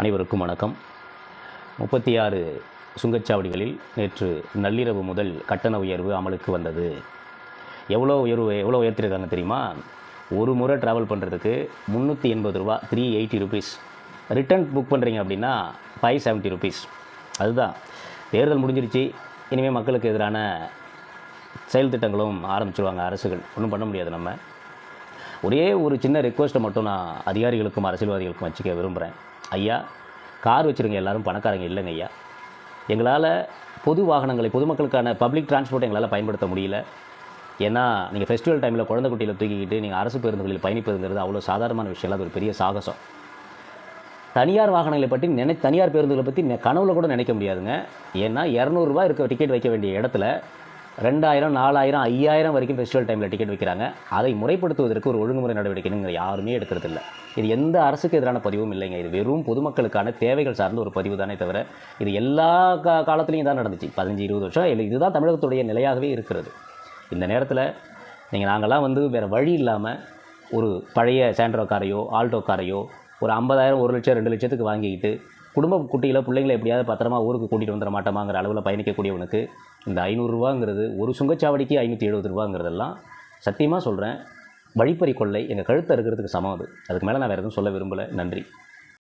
அனைவருக்கும் வணக்கம். முப்பத்தி ஆறு சுங்கச்சாவடிகளில் நேற்று நள்ளிரவு முதல் கட்டண உயர்வு அமலுக்கு வந்தது. எவ்வளோ உயர்வு எவ்வளோ உயர்த்திருக்காங்க தெரியுமா? ஒரு முறை ட்ராவல் பண்ணுறதுக்கு முந்நூற்றி எண்பது ரூபா three eighty rupees return book பண்ணுறீங்க அப்படின்னா ஃபைவ் செவன்ட்டி ருபீஸ் அதுதான். தேர்தல் முடிஞ்சிருச்சு. இனிமேல் மக்களுக்கு எதிரான செயல் திட்டங்களும் ஆரம்பிச்சிருவாங்க அரசுகள். ஒன்றும் பண்ண முடியாது நம்ம. ஒரே ஒரு சின்ன ரெக்வஸ்ட்டை மட்டும் நான் அதிகாரிகளுக்கும் அரசியல்வாதிகளுக்கும் வச்சுக்க விரும்புகிறேன் ஐயா கார் வச்சுருங்க எல்லாரும் பணக்காரங்க இல்லைங்க ஐயா. எங்களால் பொது வாகனங்களை பொதுமக்களுக்கான பப்ளிக் டிரான்ஸ்போர்ட் எங்களால் பயன்படுத்த முடியல. ஏன்னா நீங்கள் ஃபெஸ்டிவல் டைமில் குழந்தை குட்டியில் தூக்கிக்கிட்டு நீங்கள் அரசு பேருந்துகளில் பயணிப்பதுங்கிறது அவ்வளோ சாதாரணமான விஷயம் இல்லை அது ஒரு பெரிய சாகசம். தனியார் வாகனங்களை பற்றி நினை தனியார் பேருந்துகளை பற்றி கனவுல கூட நினைக்க முடியாதுங்க. ஏன்னா இரநூறுவா இருக்க டிக்கெட் வைக்க வேண்டிய இடத்துல ரெண்டாயிரம் நாலாயிரம் ஐயாயிரம் வரைக்கும் ஃபெஸ்டிவல் டைமில் டிக்கெட் வைக்கிறாங்க. அதை முறைப்படுத்துவதற்கு ஒரு ஒழுங்குமுறை நடவடிக்கைன்னு யாருமே எடுக்கிறதில்ல. இது எந்த அரசுக்கு எதிரான பதிவும் இல்லைங்க. இது வெறும் பொதுமக்களுக்கான தேவைகள் சார்ந்த ஒரு பதிவு தானே தவிர இது எல்லா கா காலத்துலேயும் தான் நடந்துச்சு. பதினஞ்சு இருபது வருஷம் இல்லை இதுதான் தமிழகத்துடைய நிலையாகவே இருக்கிறது. இந்த நேரத்தில் நீங்கள் நாங்கள்லாம் வந்து வேறு வழி இல்லாமல் ஒரு பழைய சாண்ட்ரோ காரையோ ஆல்டோ காரையோ ஒரு ஐம்பதாயிரம் ஒரு லட்சம் ரெண்டு லட்சத்துக்கு வாங்கிக்கிட்டு குடும்ப குட்டியில் பிள்ளைங்களை எப்படியாவது பத்திரமா ஊருக்கு கூட்டிகிட்டு வந்துட மாட்டோமாங்கிற அளவில் பயணிக்கக்கூடியவனுக்கு இந்த ஐநூறுரூவாங்கிறது ஒரு சுங்கச்சாவடிக்கு ஐநூற்றி எழுபது ரூபாங்கிறதெல்லாம் சத்தியமாக சொல்கிறேன் வழிப்பறி கொள்ளை எங்கள் கழுத்தை இருக்கிறதுக்கு சமம் அது. அதுக்கு மேலே நான் வேறு எதுவும் சொல்ல விரும்பலை. நன்றி.